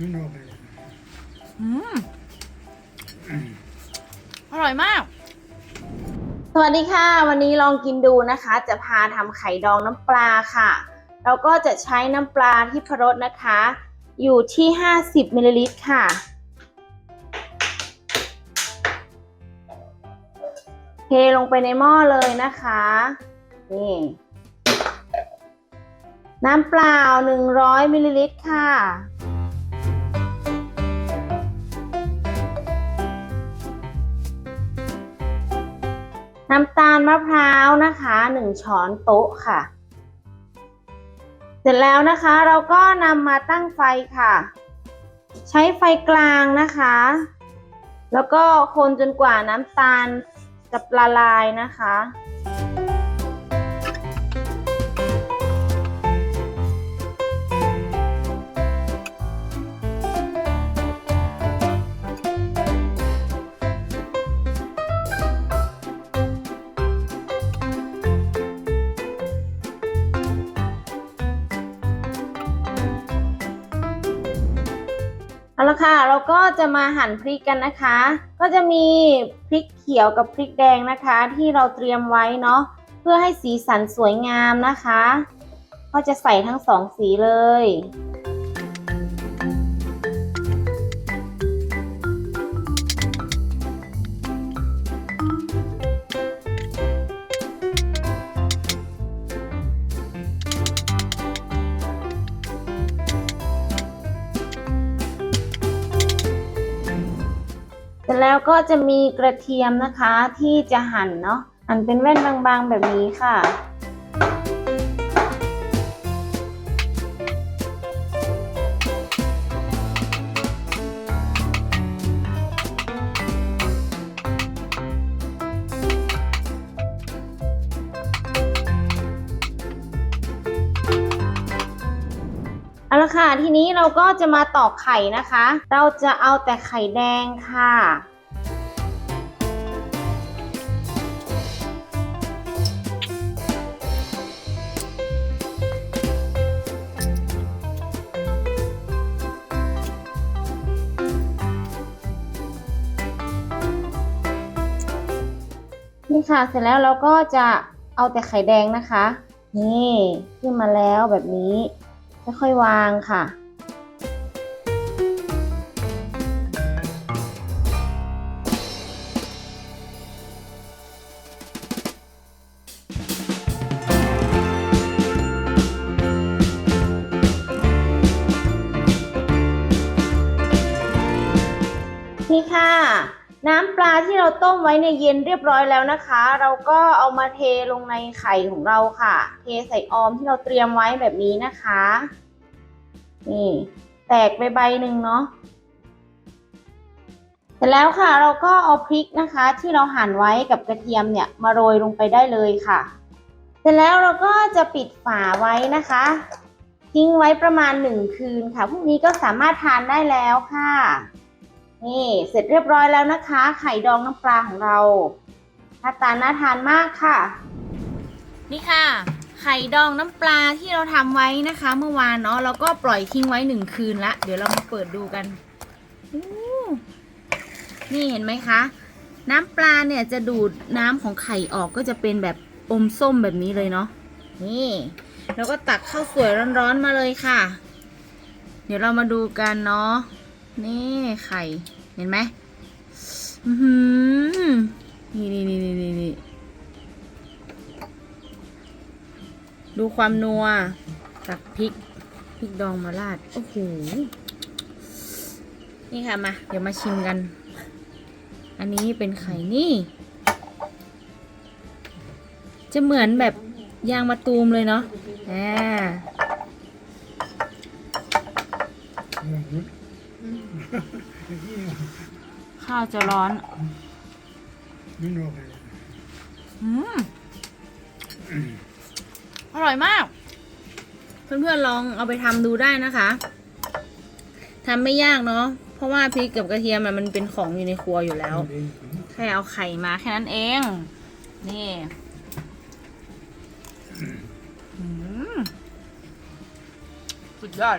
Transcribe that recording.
ไม่นอกเลยอืมอร่อยมาก สวัสดีค่ะ วันนี้ลองกินดูนะคะ จะพาทำไข่ดองน้ำปลาค่ะ เราก็จะใช้น้ำปลาที่พรสนะคะ อยู่ที่ 50มิลลิลิตรค่ะ เทลงไปในหม้อเลยนะคะ นี่น้ำเปล่า 100มิลลิลิตรค่ะ น้ำตาลมะพร้าวนะคะหนึ่งช้อนโต๊ะค่ะ เสร็จแล้วนะคะเราก็นำมาตั้งไฟค่ะ ใช้ไฟกลางนะคะ แล้วก็คนจนกว่าน้ำตาลจะละลายนะคะ เอาละค่ะ เราก็จะมาหั่นพริกกันนะคะ ก็จะมีพริกเขียวกับพริกแดงนะคะ ที่เราเตรียมไว้เนาะเพื่อให้สีสันสวยงามนะคะ ก็จะใส่ทั้งสองสีเลย ร็จแล้วก็จะมีกระเทียมนะคะที่จะหั่นเนาะหั่นเป็นแว่นบางๆแบบนี้ค่ะ เอาละค่ะ ทีนี้เราก็จะมาตอกไข่นะคะ เราจะเอาแต่ไข่แดงค่ะนี่ค่ะ เสร็จแล้วเราก็จะเอาแต่ไข่แดงนะคะ นี่ขึ้นมาแล้วแบบนี้ ค่อยๆวางค่ะ นี่ค่ะ น้ำปลาที่เราต้มไว้ในเย็นเรียบร้อยแล้วนะคะ เราก็เอามาเทลงในไข่ของเราค่ะ เทใส่ออมที่เราเตรียมไว้แบบนี้นะคะ นี่ แตกไปใบหนึ่งเนาะเสร็จแล้วค่ะเราก็เอาพริกนะคะ ที่เราหั่นไว้กับกระเทียมเนี่ยมาโรยลงไปได้เลยค่ะ เสร็จแล้วเราก็จะปิดฝาไว้นะคะ ทิ้งไว้ประมาณหนึ่งคืนค่ะพรุ่งนี้ก็สามารถทานได้แล้วค่ะ นี่เสร็จเรียบร้อยแล้วนะคะ ไข่ดองน้ำปลาของเราหน้าตาน่าทานมากค่ะ นี่ค่ะ ไข่ดองน้ำปลาที่เราทำไว้นะคะ เมื่อวานเนาะเราก็ปล่อยทิ้งไว้หนึ่งคืนละเดี๋ยวเรามาเปิดดูกันนี่เห็นไหมคะ น้ำปลาเนี่ยจะดูดน้ำของไข่ออกก็จะเป็นแบบอมส้มแบบนี้เลยเนาะนี่แล้วก็ตักข้าวสวยร้อนๆมาเลยค่ะ เดี๋ยวเรามาดูกันเนาะ นี่ไข่ เห็นไหมอือหือนี่นี่นี่นี่นี่นี่ดูความนัวตักพริก พริกดองมาราด โอ้โห นี่ค่ะมา เดี๋ยวมาชิมกัน อันนี้เป็นไข่นี่ จะเหมือนแบบยางมะตูมเลยเนาะอ่า ข้าวจะร้อนไม่นอกเลยอืมอร่อยมาก เพื่อนๆลองเอาไปทำดูได้นะคะทำไม่ยากเนาะเพราะว่าพริกกับกระเทียมอะมันเป็นของอยู่ในครัวอยู่แล้ว แค่เอาไข่มาแค่นั้นเอง นี่อืมสุดยอด